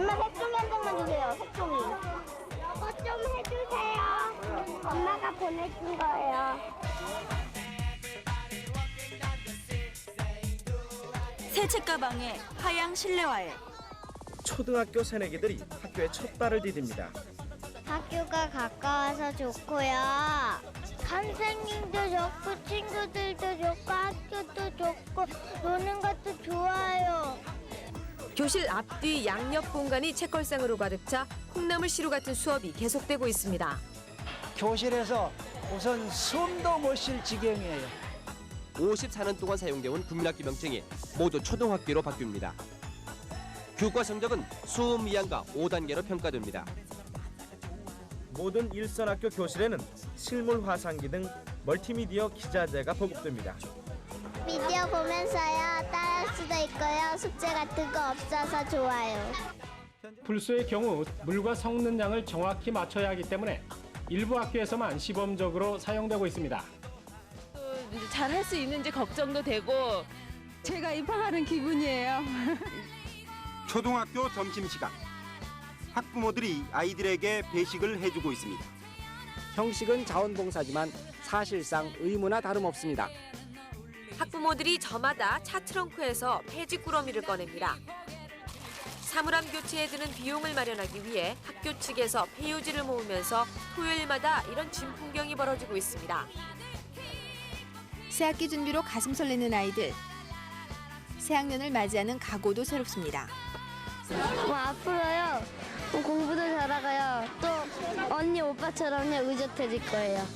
엄마 해종이 한 장만 주세요. 색종이. 이거 좀 해주세요. 엄마가 보내준 거예요. 새책 가방에 하양 실내화에 초등학교 새내기들이 학교에 첫 발을 디딥니다. 학교가 가까워서 좋고요. 선생님도 좋고 친구들도 좋고 학교도 좋고 노는 것도 좋아요. 교실 앞뒤 양옆 공간이 책걸상으로 가득 차 콩나물 시루 같은 수업이 계속되고 있습니다. 교실에서 우선 숨도 못 쉴 지경이에요. 54년 동안 사용되어온 국민학교 명칭이 모두 초등학교로 바뀝니다. 교과 성적은 수음 이항과 5단계로 평가됩니다. 모든 일선학교 교실에는 실물 화상기 등 멀티미디어 기자재가 보급됩니다. 미디어 보면서요 따라할 수도 있고요 숙제 같은 거 없어서 좋아요. 불소의 경우 물과 섞는 양을 정확히 맞춰야 하기 때문에 일부 학교에서만 시범적으로 사용되고 있습니다. 잘 할 수 있는지 걱정도 되고 제가 입학하는 기분이에요. 초등학교 점심시간 학부모들이 아이들에게 배식을 해주고 있습니다. 형식은 자원봉사지만 사실상 의무나 다름없습니다. 학부모들이 저마다 차 트렁크에서 폐지 꾸러미를 꺼냅니다. 사물함 교체에 드는 비용을 마련하기 위해 학교 측에서 폐유지를 모으면서 토요일마다 이런 진 풍경이 벌어지고 있습니다. 새학기 준비로 가슴 설레는 아이들. 새학년을 맞이하는 각오도 새롭습니다. 뭐 앞으로요 공부도 잘하고요 또 언니 오빠처럼요 의젓해질 거예요.